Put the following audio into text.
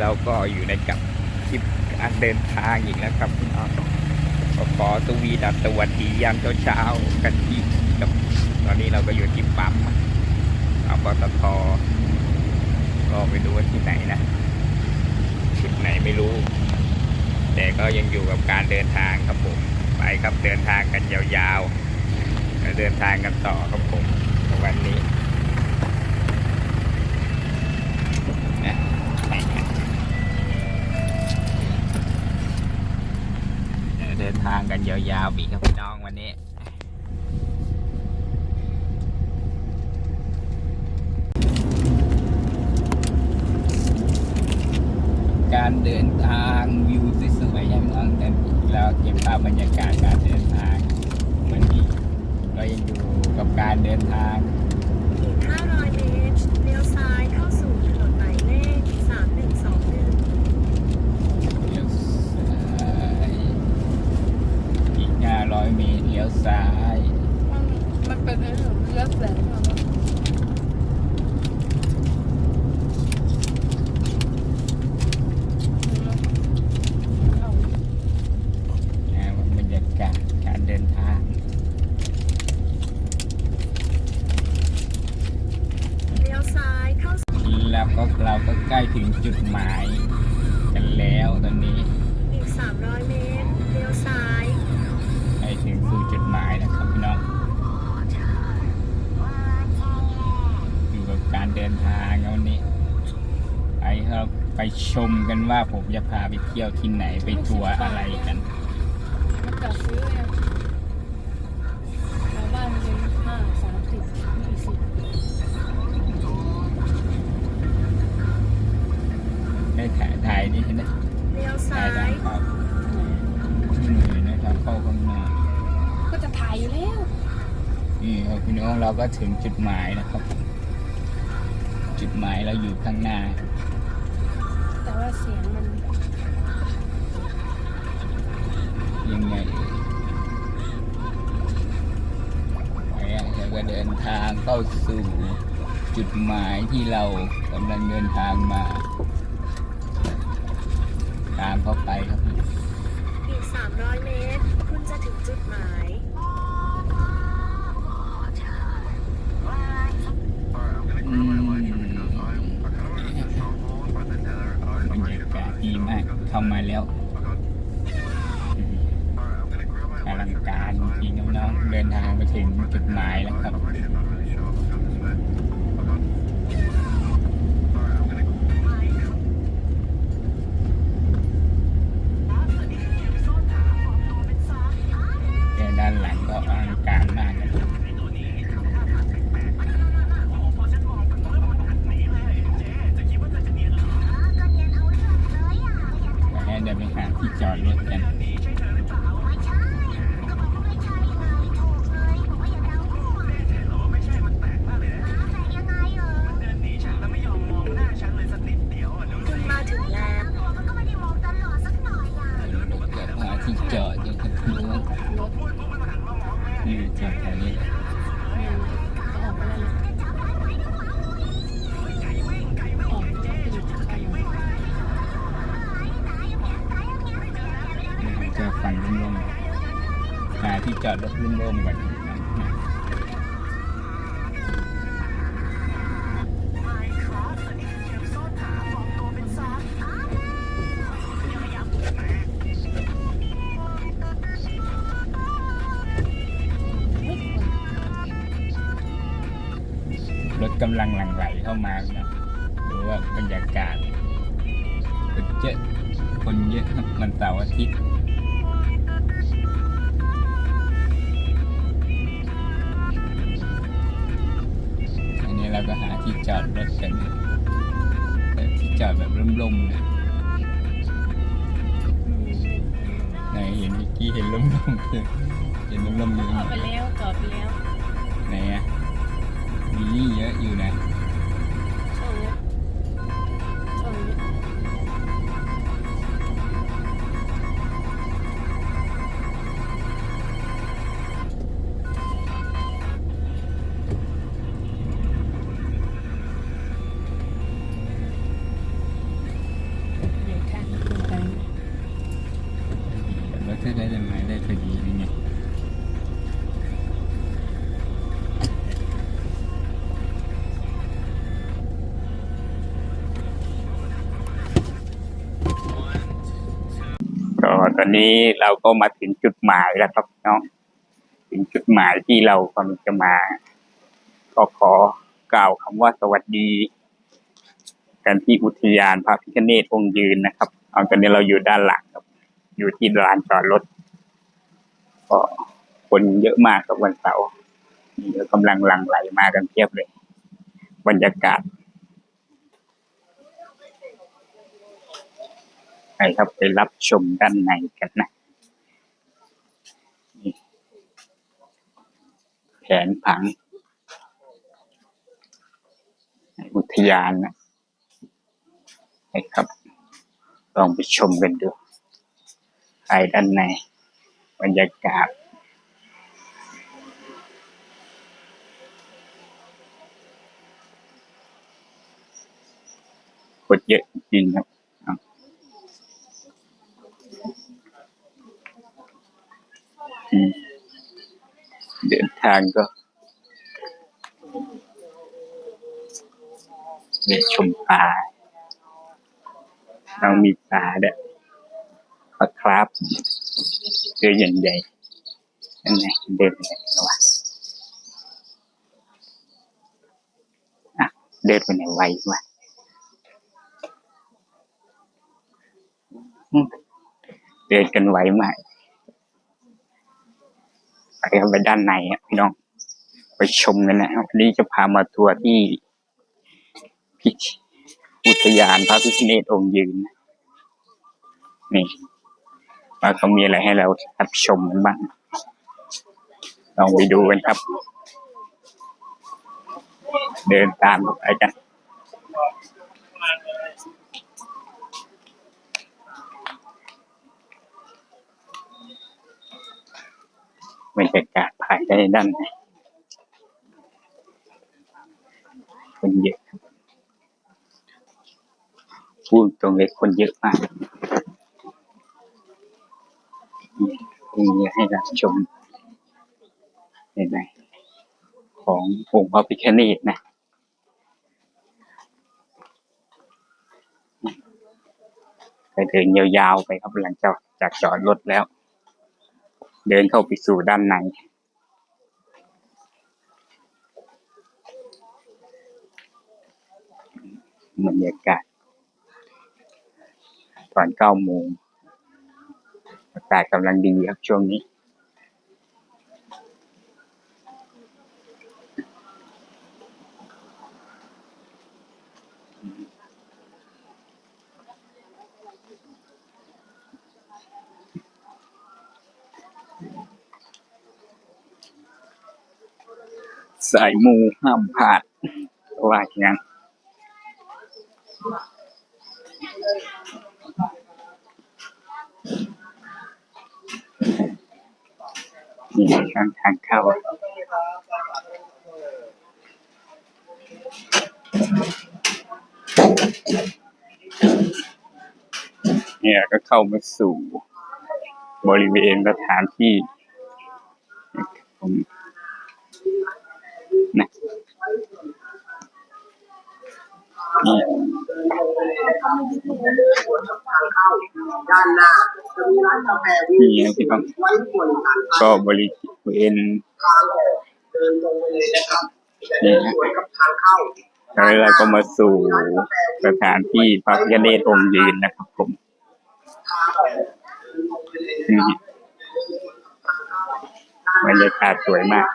เราก็อยู่ในกับคลิปการเดินทางอีกแล้วครับพี่น้องก็ขอสวีดัสวัสดียามเช้าๆกันที่กับตอนนี้เราก็อยู่ที่ปั๊มเอาปตทก็ไม่รู้ว่าที่ไหนนะจุดไหนไม่รู้ แต่ก็ยังอยู่กับการเดินทางครับผม ไปครับเดินทางกันยาวๆเดินทางกันต่อครับผมวันนี้ ยาวๆอีกครับพี่น้องวันนี้ การเดินทางวิวสวยๆอย่างน้องแต่แล้วเก็บภาพบรรยากาศการเดินทางเหมือนที่เรายังอยู่กับการเดินทางอีก500เมตรเลี้ยวซ้ายเข้าสู่ถนนหมายเลข 3121 เลี้ยวซ้ายอีก 500 เมตรเลี้ยว ซ้าย มันเป็นไอ้หนูเลือดแสงมาแล้วเอานะบรรยากาศการเดินทางเลี้ยวซ้ายเข้าสู่แล้วก็เราก็ใกล้ถึงจุดหมาย กันแล้วตอนนี้ อีก 300 เมตรเลี้ยวซ้าย ล้ถึงสู่จุดหมายนะครับพี่น้องอยู่กับการเดินทางวันนี้ไปครับไปชมกันว่าผมจะพาไปเที่ยวที่ไหนไปทัวร์อะไรกันมันจัดซื้อไงชาวบ้านมันเลยห้าสามสิบยี่สิบได้ถ่ายถ่ายนี่นะเลี้ย นี่ครับพี่น้องเราก็ถึงจุดหมายนะครับ จุดหมายเราอยู่ข้างหน้า แต่ว่าเสียงมันยังไงไปอะเราก็เดินทางเข้าสู่จุดหมายที่เรากำลังเดินทางมา ตามเข้าไปครับอีก300 เมตร คุณจะถึงจุดหมาย อืมบรรยากาศดีมาก เข้ามาแล้วอลังการจริงๆน้องเดินทางไปถึงจุดหมายแล้วครับ จอดรถร่มๆก่อนรถกำลังหลั่งไหลเข้ามานะดูว่าบรรยากาศคนเยอะคนเยอะครับมันเสาร์อาทิตย์ เลยเห็นร่มๆอยู่ออกไปแล้วจอดไปแล้ว ตอนนี้เราก็มาถึงจุดหมายแล้วครับน้องถึงจุดหมายที่เรากำลังจะมา ก็ขอกล่าวคำว่าสวัสดีกันที่อุทยานพระพิฆเนศองค์ยืนนะครับ เอาตอนนี้เราอยู่ด้านหลังครับ อยู่ที่ลานจอดรถก็คนเยอะมากครับวันเสาร์นี่ก็กำลังหลั่งไหลมากันเพียบเลย บรรยากาศ ไปครับไปรับชมด้านในกันนะแผนผัง อุทยานนะไปครับ ลองไปชมกันดูภายด้านในบรรยากาศคนเยอะจริงครับ อืมเดิน ทางก็เดินชมปลาเรามีปลาเด้อปลาครับตัวใหญ่ๆนั่นไงเดินไปไหนวะอะเดินไปไหนไววะเดินกันไวมาก ไปเข้าไปด้านในพี่น้อง ไปชมกันนะวันนี้จะพามาทัวร์ที่พิชอุทยานพระพิฆเนศองค์ยืนนะนี่ว่าเขามีอะไรให้เรารับชมกันบ้างลองไปดูกันครับ เดินตามไปกัน บรรยากาศภายในด้านในคนเยอะพูดตรงเลยคนเยอะมากมีให้รับชมในในขององค์พระพิฆเนศนะไปเดินยาวๆไปครับหลังจากจากจอดรถแล้ว เดินเข้าไปสู่ด้านใน บรรยากาศตอนเก้าโมงอากาศกำลังดีครับช่วงนี้ สายมูห้ามพลาดว่าอย่างนั้นนี่ทางทางเข้าเนี่ยก็เข้ามาสู่บริเวณสถานที่ผม ด้านหน้าจะมีร้านกาแฟวิวนี่นะพี่น้องไว้บริการก็บริเวณทางออกเดินตรงไปเลยนะครับจะนี่เดินฮะแล้วเราก็มาสู่สถานที่พระพิฆเนศองค์ยืนนะครับผมทางออกเดินตรงไปเลยนี่ฮะบรรยากาศสวยมาก